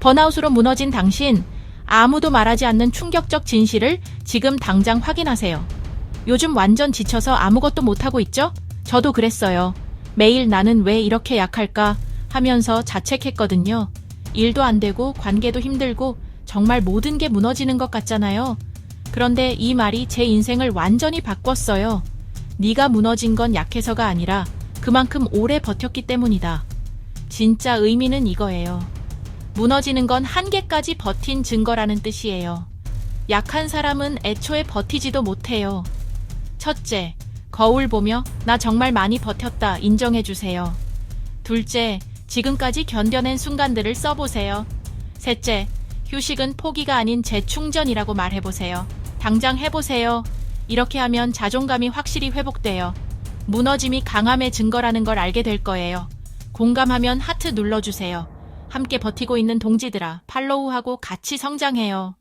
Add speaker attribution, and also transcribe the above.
Speaker 1: 번아웃으로 무너진 당신, 아무도 말하지 않는 충격적 진실을 지금 당장 확인하세요. 요즘 완전 지쳐서 아무것도 못하고 있죠? 저도 그랬어요. 매일 나는 왜 이렇게 약할까 하면서 자책했거든요. 일도 안 되고 관계도 힘들고 정말 모든 게 무너지는 것 같잖아요. 그런데 이 말이 제 인생을 완전히 바꿨어요. 네가 무너진 건 약해서가 아니라 그만큼 오래 버텼기 때문이다. 진짜 의미는 이거예요. 무너지는 건 한계까지 버틴 증거라는 뜻이에요. 약한 사람은 애초에 버티지도 못해요. 첫째, 거울 보며 나 정말 많이 버텼다 인정해주세요. 둘째, 지금까지 견뎌낸 순간들을 써보세요. 셋째, 휴식은 포기가 아닌 재충전이라고 말해보세요. 당장 해보세요. 이렇게 하면 자존감이 확실히 회복돼요. 무너짐이 강함의 증거라는 걸 알게 될 거예요. 공감하면 하트 눌러주세요. 함께 버티고 있는 동지들아, 팔로우하고 같이 성장해요.